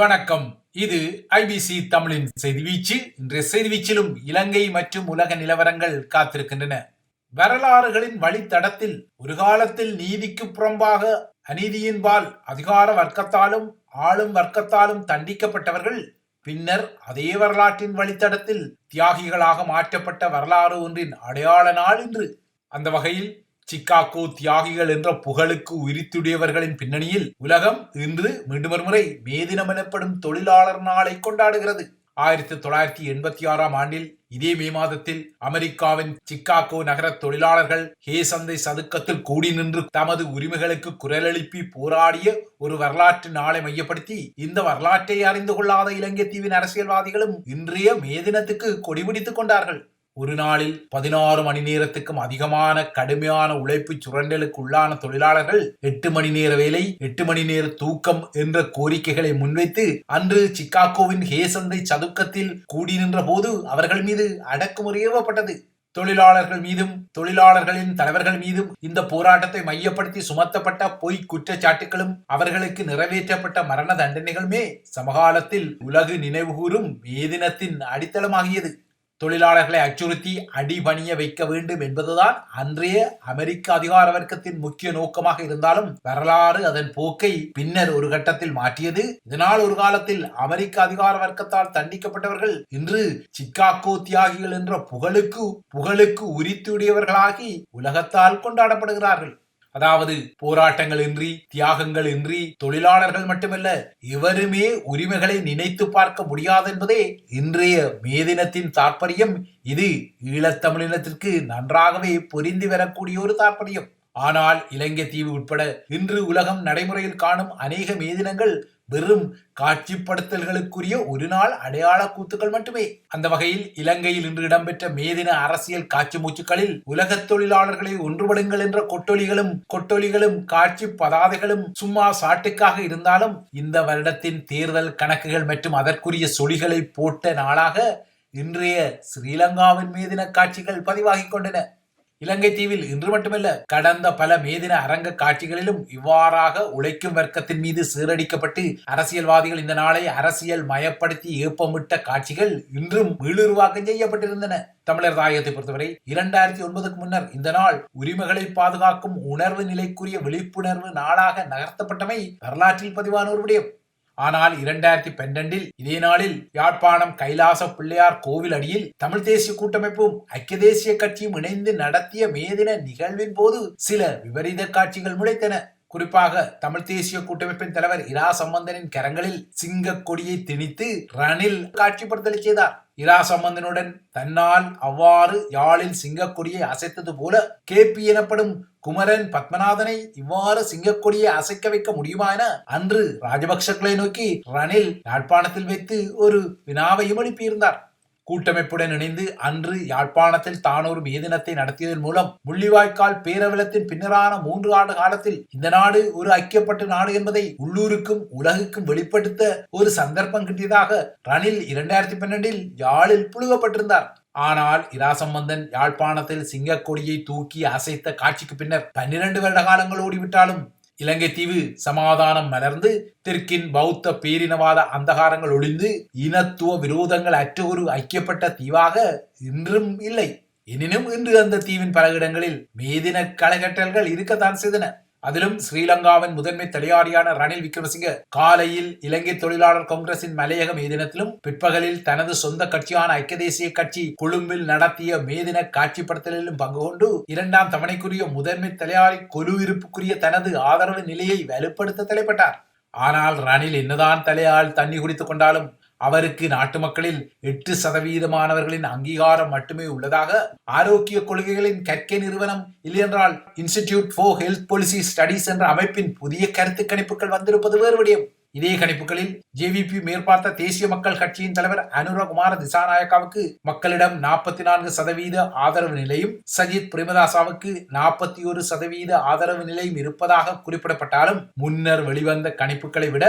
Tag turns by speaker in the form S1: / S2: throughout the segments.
S1: வணக்கம். இது ஐபிசி தமிழின் செய்தி வீச்சு. இன்றைய செய்தி வீச்சிலும் இலங்கை மற்றும் உலக நிலவரங்கள் காத்திருக்கின்றன. வரலாறுகளின் வழித்தடத்தில் ஒரு காலத்தில் நீதிக்கு புறம்பாக அநீதியின்பால் அதிகார வர்க்கத்தாலும் ஆளும் வர்க்கத்தாலும் தண்டிக்கப்பட்டவர்கள் பின்னர் அதே வரலாற்றின் வழித்தடத்தில் தியாகிகளாக மாற்றப்பட்ட வரலாறு ஒன்றின் அடையாள நாள் இன்று. அந்த வகையில் சிக்காகோ தியாகிகள் என்ற புகழுக்கு உரித்துடையவர்களின் பின்னணியில் உலகம் இன்று மீண்டும் ஒரு முறை மே தினம் எனப்படும் தொழிலாளர் நாளை கொண்டாடுகிறது. ஆயிரத்தி தொள்ளாயிரத்தி எண்பத்தி ஆறாம் ஆண்டில் இதே மே மாதத்தில் அமெரிக்காவின் சிக்காகோ நகர தொழிலாளர்கள் ஹே சந்தை சதுக்கத்தில் கூடி நின்று தமது உரிமைகளுக்கு குரலெழுப்பி போராடிய ஒரு வரலாற்று நாளை மையப்படுத்தி இந்த வரலாற்றை அறிந்து கொள்ளாத இலங்கை தீவின் அரசியல்வாதிகளும் இன்றைய மே தினத்துக்கு கொடிபிடித்துக் கொண்டார்கள். ஒரு நாளில் பதினாறு மணி நேரத்துக்கும் அதிகமான கடுமையான உழைப்பு சுரண்டலுக்கு உள்ளான தொழிலாளர்கள் எட்டு மணி நேர வேலை எட்டு மணி நேர தூக்கம் என்ற கோரிக்கைகளை முன்வைத்து அன்று சிக்காகோவின் ஹேசந்தை சதுக்கத்தில் கூடி நின்ற போது அவர்கள் மீது அடக்குமுறை ஏவப்பட்டது. தொழிலாளர்கள் மீதும் தொழிலாளர்களின் தலைவர்கள் மீதும் இந்த போராட்டத்தை மையப்படுத்தி சுமத்தப்பட்ட பொய் குற்றச்சாட்டுகளும் அவர்களுக்கு நிறைவேற்றப்பட்ட மரண தண்டனைகளுமே சமகாலத்தில் உலகு நினைவுகூரும் மே தினத்தின் அடித்தளமாகியது. தொழிலாளர்களை அச்சுறுத்தி அடிபணிய வைக்க வேண்டும் என்பதுதான் அன்றைய அமெரிக்க அதிகார வர்க்கத்தின் முக்கிய நோக்கமாக இருந்தாலும் வரலாறு அதன் போக்கை பின்னர் ஒரு கட்டத்தில் மாற்றியது. இதனால் ஒரு காலத்தில் அமெரிக்க அதிகார வர்க்கத்தால் தண்டிக்கப்பட்டவர்கள் இன்று சிக்காகோ தியாகிகள் என்ற புகழுக்கு புகழுக்கு உரித்துடையவர்களாகி உலகத்தால் கொண்டாடப்படுகிறார்கள். அதாவது போராட்டங்கள் இன்றி தியாகங்கள் இன்றி தொழிலாளர்கள் மட்டுமல்ல இவருமே உரிமைகளை நினைத்து பார்க்க முடியாது என்பதே இன்றைய மே தினத்தின் தாற்பயம். இது ஈழத்தமிழினத்திற்கு நன்றாகவே பொரிந்து வரக்கூடிய ஒரு தாற்பயம். ஆனால் இலங்கை தீவு உட்பட இன்று உலகம் நடைமுறையில் காணும் அநேக மேதினங்கள் வெறும் காட்சிப்படுத்தல்களுக்குரிய ஒரு நாள் அடையாள கூத்துக்கள் மட்டுமே. அந்த வகையில் இலங்கையில் இன்று இடம்பெற்ற மேதின அரசியல் காட்சி மூச்சுக்களில் உலக தொழிலாளர்களை ஒன்றுபடுங்கள் என்ற கொட்டொலிகளும் கொட்டொலிகளும் காட்சி பதாதைகளும் சும்மா சாட்டுக்காக இருந்தாலும் இந்த வருடத்தின் தேர்தல் கணக்குகள் மற்றும் அதற்குரிய சொலிகளை போட்ட நாளாக இன்றைய ஸ்ரீலங்காவின் மீதின காட்சிகள் பதிவாகிக் கொண்டன. இலங்கை தீவில் இன்று மட்டுமல்ல கடந்த பல மேதின அரங்க காட்சிகளிலும் இவ்வாறாக உழைக்கும் வர்க்கத்தின் மீது சீரடிக்கப்பட்டு அரசியல்வாதிகள் இந்த நாளை அரசியல் மயப்படுத்தி ஏப்பமிட்ட காட்சிகள் இன்றும் மீளுருவாக்கம் செய்யப்பட்டிருந்தன. தமிழர் தாயகத்தை பொறுத்தவரை இரண்டாயிரத்தி ஒன்பதுக்கு முன்னர் இந்த நாள் உரிமைகளை பாதுகாக்கும் உணர்வு நிலைக்குரிய விழிப்புணர்வு நாளாக நகர்த்தப்பட்டமை வரலாற்றில் பதிவான ஒரு விடயம். ஆனால் இரண்டாயிரத்தி பன்னெண்டில் இதே நாளில் யாழ்ப்பாணம் கைலாச பிள்ளையார் கோவில் அடியில் தமிழ் தேசிய கூட்டமைப்பும் ஐக்கிய தேசிய கட்சியும் இணைந்து நடத்திய மேதின நிகழ்வின் போது சில விபரீத காட்சிகள் முளைத்தன. குறிப்பாக தமிழ் தேசிய கூட்டமைப்பின் தலைவர் இரா சம்பந்தனின் கரங்களில் சிங்க கொடியை திணித்து ரணில் காட்சிப்படுத்தல் செய்தார். இரா சம்பந்தனுடன் தன்னால் அவ்வாறு யாழில் சிங்கக்கொடியை அசைத்தது போல கேபி எனப்படும் குமரன் பத்மநாதனை இவ்வாறு சிங்கக்கொடியை அசைக்க வைக்க முடியுமா என அன்று ராஜபக்சக்களை நோக்கி ரணில் யாழ்ப்பாணத்தில் வைத்து ஒரு வினாவையும் எழுப்பியிருந்தார். கூட்டமைப்புடன் இணைந்து அன்று யாழ்ப்பாணத்தில் தானூர் மேதினத்தை நடத்தியதன் மூலம் முள்ளிவாய்க்கால் பேரவலத்தின் பின்னரான மூன்று ஆண்டு காலத்தில் இந்த நாடு ஒரு ஐக்கியப்பட்ட நாடு என்பதை உள்ளூருக்கும் உலகுக்கும் வெளிப்படுத்த ஒரு சந்தர்ப்பம் கிட்டியதாக ரணில் இரண்டாயிரத்தி பன்னெண்டில் யாழில் புழுகப்பட்டிருந்தார் ஆனால் இராசம்பந்தன் யாழ்ப்பாணத்தில் சிங்கக்கொடியை தூக்கி அசைத்த காட்சிக்கு பின்னர் பன்னிரண்டு வருட காலங்கள் ஓடிவிட்டாலும் இலங்கை தீவு சமாதானம் மலர்ந்து தெற்கின் பௌத்த பேரினவாத அந்தகாரங்கள் ஒளிந்து இனத்துவ விரோதங்கள் அற்ற ஒரு ஐக்கியப்பட்ட தீவாக இன்றும் இல்லை. எனினும் இன்று அந்த தீவின் பல இடங்களில் மேதின களைகட்டல்கள் இருக்கத்தான் செய்தன. அதிலும் ஸ்ரீலங்காவின் முதன்மை தலையாரியான ரணில் விக்ரமசிங்க காலையில் இலங்கை தொழிலாளர் காங்கிரசின் மலையக மேதினத்திலும் பிற்பகலில் தனது சொந்த கட்சியான ஐக்கிய தேசிய கட்சி கொழும்பில் நடத்திய மேதின காட்சிப்படுத்தலிலும் பங்கு கொண்டு இரண்டாம் தவணைக்குரிய முதன்மை தலையாரி கொலு இருப்புக்குரிய தனது ஆதரவு நிலையை வலுப்படுத்த தலைப்பட்டார். ஆனால் ரணில் என்னதான் தலையால் தண்ணி குடித்துக் கொண்டாலும் அவருக்கு நாட்டு மக்களில் எட்டு சதவீதமானவர்களின் அங்கீகாரம் மட்டுமே உள்ளதாக ஆரோக்கிய கொள்கைகளின் கற்கை நிறுவனம் இல்லையென்றால் Institute for Health Policy Studies என்ற அமைப்பின் புதிய கருத்து கணிப்புகள் வந்திருப்பது வேறு விடயம். இதே கணிப்புகளில் ஜேவிபி மேற்பார்த்த தேசிய மக்கள் கட்சியின் தலைவர் அனுரகுமார திசாநாயக்காவுக்கு மக்களிடம் நாற்பத்தி நான்கு சதவீத ஆதரவு நிலையும் சஜித் பிரேமதாசாவுக்கு நாற்பத்தி ஒரு சதவீத ஆதரவு நிலையும் இருப்பதாக குறிப்பிடப்பட்டாலும் முன்னர் வெளிவந்த கணிப்புகளை விட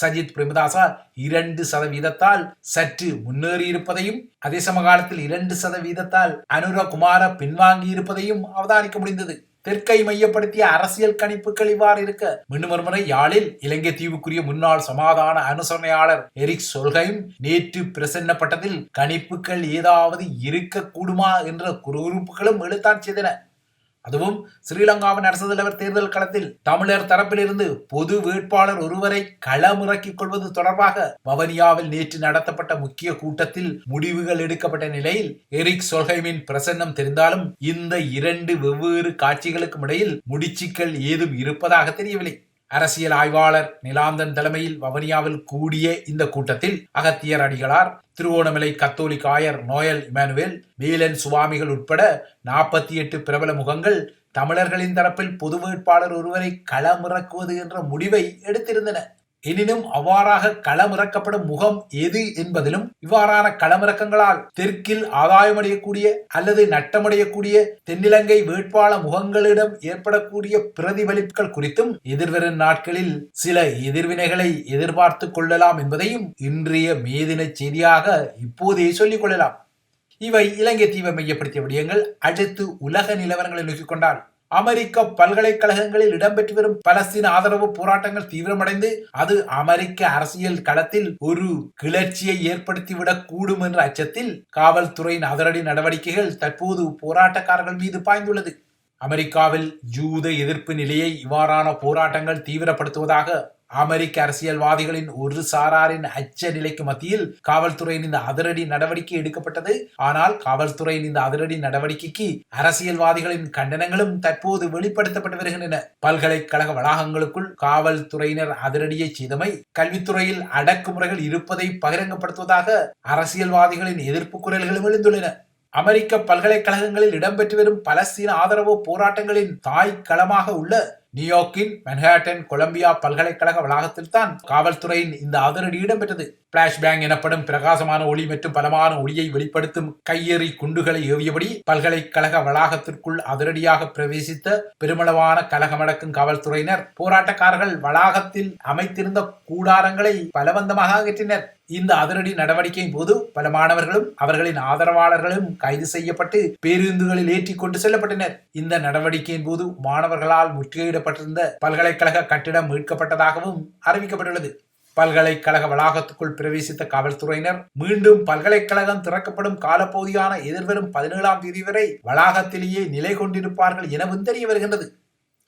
S1: சஜித் பிரேமதாசா இரண்டு சதவீதத்தால் சற்று முன்னேறி இருப்பதையும் அதே சமகாலத்தில் இரண்டு சதவீதத்தால் அனுரகுமார பின்வாங்கி இருப்பதையும் அவதானிக்க முடிந்தது. தெற்கை மையப்படுத்திய அரசியல் கணிப்புகள் இவ்வாறு இருக்க மீண்டும் ஒருமுறை யாழில் இலங்கை தீவுக்குரிய முன்னாள் சமாதான அனுசரணையாளர் எரிக் சொல்கைம் நேற்று பிரசன்னப்பட்டதில் கணிப்புகள் ஏதாவது இருக்கக்கூடுமா என்ற குறுகுறுப்புகளும் எழுத்தான் செய்தன. அதுவும் ஸ்ரீலங்காவின் அரசு தலைவர் தேர்தல் களத்தில் தமிழர் தரப்பிலிருந்து பொது வேட்பாளர் ஒருவரை களமிறக்கிக் கொள்வது தொடர்பாக வவனியாவில் நேற்று நடத்தப்பட்ட முக்கிய கூட்டத்தில் முடிவுகள் எடுக்கப்பட்ட நிலையில் எரிக் சொல்ஹைமின் பிரசன்னம் தெரிந்தாலும் இந்த இரண்டு வெவ்வேறு காட்சிகளுக்கும் இடையில் முடிச்சுக்கள் ஏதும் இருப்பதாக தெரியவில்லை. அரசியல் ஆய்வாளர் நிலாந்தன் தலைமையில் வவனியாவில் கூடிய இந்த கூட்டத்தில் அகத்தியர் அடிகளார் திருவோணமலை கத்தோலிக் ஆயர் நோயல் இமானுவேல் வீலன் சுவாமிகள் உட்பட நாற்பத்தி எட்டு பிரபல முகங்கள் தமிழர்களின் தரப்பில் பொது வேட்பாளர் ஒருவரை களமிறக்குவது என்ற முடிவை எடுத்திருந்தன எனினும் அவ்வாறாக களமிறக்கப்படும் முகம் எது என்பதிலும் இவ்வாறான களமிறக்கங்களால் தெற்கில் ஆதாயமடையக்கூடிய அல்லது நட்டமடையக்கூடிய தென்னிலங்கை வேட்பாளர் முகங்களிடம் ஏற்படக்கூடிய பிரதிபலிப்புகள் குறித்தும் எதிர்வரும் நாட்களில் சில எதிர்வினைகளை எதிர்பார்த்து கொள்ளலாம் என்பதையும் இன்றைய மேதின செய்தியாக இப்போதே சொல்லிக் கொள்ளலாம். இவை இலங்கை தீவை மையப்படுத்திய விடயங்கள் அடுத்து உலக நிலவரங்களை நோக்கிக் கொண்டால் அமெரிக்க பல்கலைக்கழகங்களில் இடம்பெற்று வரும் பலஸ்தீன ஆதரவு போராட்டங்கள் தீவிரமடைந்து அது அமெரிக்க அரசியல் களத்தில் ஒரு கிளர்ச்சியை ஏற்படுத்திவிடக் கூடும் என்ற அச்சத்தில் காவல்துறையின் அதிரடி நடவடிக்கைகள் தற்போது போராட்டக்காரர்கள் மீது பாய்ந்துள்ளது. அமெரிக்காவில் யூத எதிர்ப்பு நிலையை இவ்வாறான போராட்டங்கள் தீவிரப்படுத்துவதாக அமெரிக்க அரசியல்வாதிகளின் ஒரு சாராரின் அச்ச நிலைக்கு மத்தியில் காவல்துறையின் இந்த அதிரடி நடவடிக்கை எடுக்கப்பட்டது. ஆனால் காவல்துறையின் இந்த அதிரடி நடவடிக்கைக்கு அரசியல்வாதிகளின் கண்டனங்களும் தற்போது வெளிப்படுத்தப்பட்டு வருகின்றன. பல்கலைக்கழக வளாகங்களுக்குள் காவல்துறையினர் அதிரடியை செய்தமை கல்வித்துறையில் அடக்குமுறைகள் இருப்பதை பகிரங்கப்படுத்துவதாக அரசியல்வாதிகளின் எதிர்ப்பு குரல்களும் எழுந்துள்ளன. அமெரிக்க பல்கலைக்கழகங்களில் இடம்பெற்று வரும் பலஸ்தீன ஆதரவு போராட்டங்களின் தாய் களமாக உள்ள நியூயார்க்கின் மென்ஹாட்டன் கொலம்பியா பல்கலைக்கழக வளாகத்தில் தான் காவல்துறையின் இந்த அதிரடி இடம்பெற்றது. பிளாஷ் பேங் எனப்படும் பிரகாசமான ஒளி மற்றும் பலமான ஒளியை வெளிப்படுத்தும் கையெறி குண்டுகளை ஏவியபடி பல்கலைக்கழக வளாகத்திற்குள் அதிரடியாக பிரவேசித்த பெருமளவான கலகமடக்கும் காவல்துறையினர் போராட்டக்காரர்கள் வளாகத்தில் அமைத்திருந்த கூடாரங்களை பலவந்தமாக அகற்றினர். இந்த அதிரடி நடவடிக்கையின் போது பல மாணவர்களும் அவர்களின் ஆதரவாளர்களும் கைது செய்யப்பட்டு பேருந்துகளில் ஏற்றி கொண்டு செல்லப்பட்டனர். இந்த நடவடிக்கையின் போது மாணவர்களால் முற்றுகையிடப்பட்டிருந்த பல்கலைக்கழக கட்டிடம் மீட்கப்பட்டதாகவும் அறிவிக்கப்பட்டுள்ளது. பல்கலைக்கழக வளாகத்துக்குள் பிரவேசித்த காவல்துறையினர் மீண்டும் பல்கலைக்கழகம் திறக்கப்படும் காலப்பகுதியான எதிர்வரும் பதினேழாம் தேதி வரை வளாகத்திலேயே நிலை கொண்டிருப்பார்கள் எனவும் தெரிய வருகின்றது.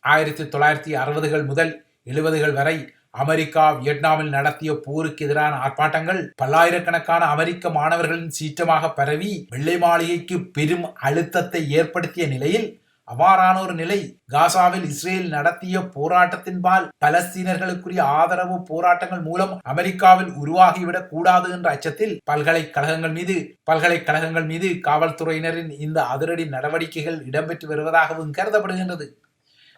S1: ஆயிரத்தி தொள்ளாயிரத்தி அறுபதுகள் முதல் எழுபதுகள் வரை அமெரிக்கா வியட்நாமில் நடத்திய போருக்கு எதிரான ஆர்ப்பாட்டங்கள் பல்லாயிரக்கணக்கான அமெரிக்க மாணவர்களின் சீற்றமாக பரவி வெள்ளை மாளிகைக்கு பெரும் அழுத்தத்தை ஏற்படுத்திய நிலையில் அவ்வாறான ஒரு நிலை காசாவில் இஸ்ரேல் நடத்திய போராட்டத்தின்பால் பலஸ்தீனர்களுக்குரிய ஆதரவு போராட்டங்கள் மூலம் அமெரிக்காவில் உருவாகிவிடக் கூடாது என்ற அச்சத்தில் பல்கலைக்கழகங்கள் மீது பல்கலைக்கழகங்கள் மீது காவல்துறையினரின் இந்த அதிரடி நடவடிக்கைகள் இடம்பெற்று வருவதாகவும் கருதப்படுகின்றது.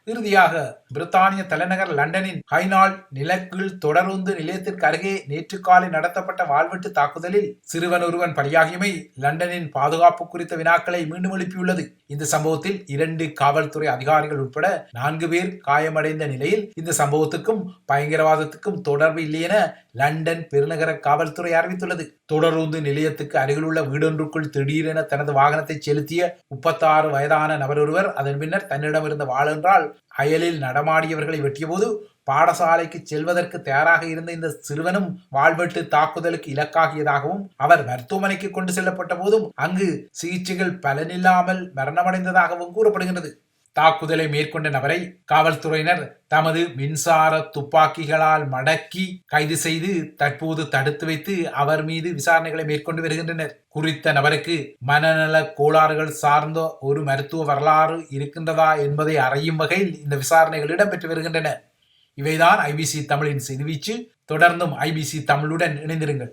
S1: இறுதியாக பிரித்தானிய தலைநகர் லண்டனின் ஹைனால் நிலக்கீழ் தொடருந்து நிலையத்திற்கு அருகே நேற்று காலை நடத்தப்பட்ட வாழ்வெட்டு தாக்குதலில் சிறுவன் ஒருவன் பலியாகியமை லண்டனின் பாதுகாப்பு குறித்த வினாக்களை மீண்டும் எழுப்பியுள்ளது. இந்த சம்பவத்தில் இரண்டு காவல்துறை அதிகாரிகள் உட்பட நான்கு பேர் காயமடைந்த நிலையில் இந்த சம்பவத்துக்கும் பயங்கரவாதத்துக்கும் தொடர்பு இல்லை என லண்டன் பெருநகர காவல்துறை அறிவித்துள்ளது. தொடருந்து நிலையத்துக்கு அருகிலுள்ள வீடொன்றுக்குள் திடீரென தனது வாகனத்தை செலுத்திய முப்பத்தாறு வயதான நபர் ஒருவர் அதன் பின்னர் தன்னிடமிருந்த வாழென்றால் அயலில் நடமாடியவர்களை வெட்டியபோது பாடசாலைக்கு செல்வதற்கு தயாராக இருந்த இந்த சிறுவனும் வாழ்வெட்டு தாக்குதலுக்கு இலக்காகியதாகவும் அவர் மருத்துவமனைக்கு கொண்டு செல்லப்பட்ட போதும் அங்கு சிகிச்சைகள் பலனில்லாமல் மரணமடைந்ததாகவும் கூறப்படுகின்றது. தாக்குதலை மேற்கொண்ட நபரை காவல்துறையினர் தமது மின்சார துப்பாக்கிகளால் மடக்கி கைது செய்து தற்போது தடுத்து வைத்து அவர் மீது விசாரணைகளை மேற்கொண்டு வருகின்றனர். குறித்த நபருக்கு மனநல கோளாறுகள் சார்ந்த ஒரு மருத்துவ வரலாறு இருக்கின்றதா என்பதை அறியும் வகையில் இந்த விசாரணைகள் இடம்பெற்று வருகின்றன. இவைதான் ஐபிசி தமிழின் செய்திவீச்சு தொடர்ந்தும் ஐபிசி தமிழுடன் இணைந்திருங்கள்.